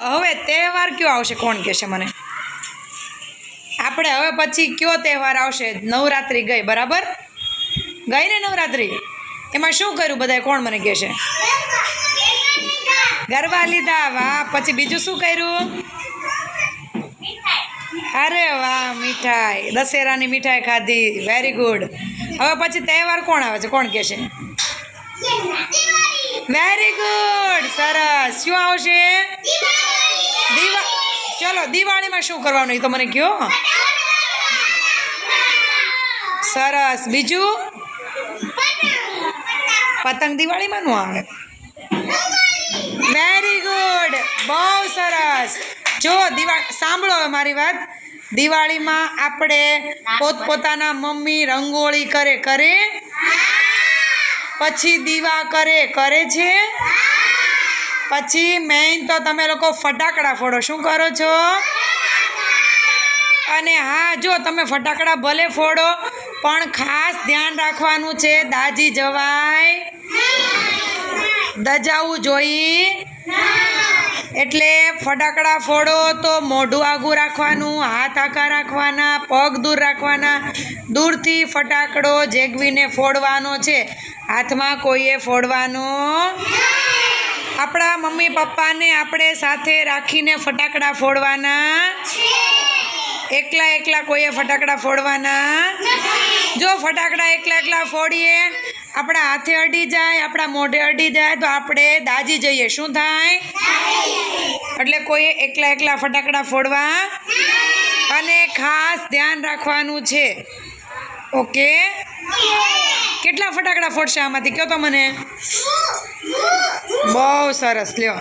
હવે તહેવાર કયો આવશે? કોણ કહેશે મને? આપણે હવે પછી કયો તહેવાર આવશે? નવરાત્રિ ગઈ બરાબર? ગઈ ને નવરાત્રિ? એમાં શું કર્યું બધાએ? કોણ મને કહેશે? ગરબા લીધા. વાહ પછી બીજું શું કર્યું? અરે વાહ મીઠાઈ. દશેરાની મીઠાઈ ખાધી. વેરી ગુડ હવે પછી તહેવાર કોણ આવે છે? કોણ કહેશે? વેરી ગુડ સરસ. શું આવશે? ચલો દિવાળીમાં શું કરવાનું એ તો મને કહો? સરસ. બીજું? પતંગ દિવાળીમાં નું આવે. વેરી ગુડ બહુ સરસ. જો દિવાળી સાંભળો મારી વાત. દિવાળીમાં આપણે પોતપોતાના મમ્મી રંગોળી કરે કરે? પછી દીવા કરે કરે છે? પછી મેઇન તો તમે લોકો ફટાકડા ફોડો. શું કરો છો? અને હા, જો તમે ફટાકડા ભલે ફોડો, પણ ખાસ ધ્યાન રાખવાનું છે દાજી જવાય. દજાવું જોઈ. એટલે ફટાકડા ફોડો તો મોઢું આગું રાખવાનું, હાથ આખા રાખવાના, પગ દૂર રાખવાના. દૂરથી ફટાકડો જેગવીને ફોડવાનો છે. હાથમાં કોઈએ ફોડવાનો આપણા મમ્મી પપ્પાને આપણે સાથે રાખીને ફટાકડા ફોડવાના? એકલા એકલા કોઈએ ફટાકડા ફોડવાના? જો ફટાકડા એકલા એકલા ફોડીએ, આપણા હાથે અડી જાય, આપણા મોઢે અડી જાય, તો આપણે દાજી જઈએ. શું થાય? એટલે કોઈએ એકલા એકલા ફટાકડા ફોડવા? અને ખાસ ધ્યાન રાખવાનું છે. ઓકે? કેટલા ફટાકડા ફોડશે આમાંથી? કહો તો મને? બહુ સરસ લ્યો.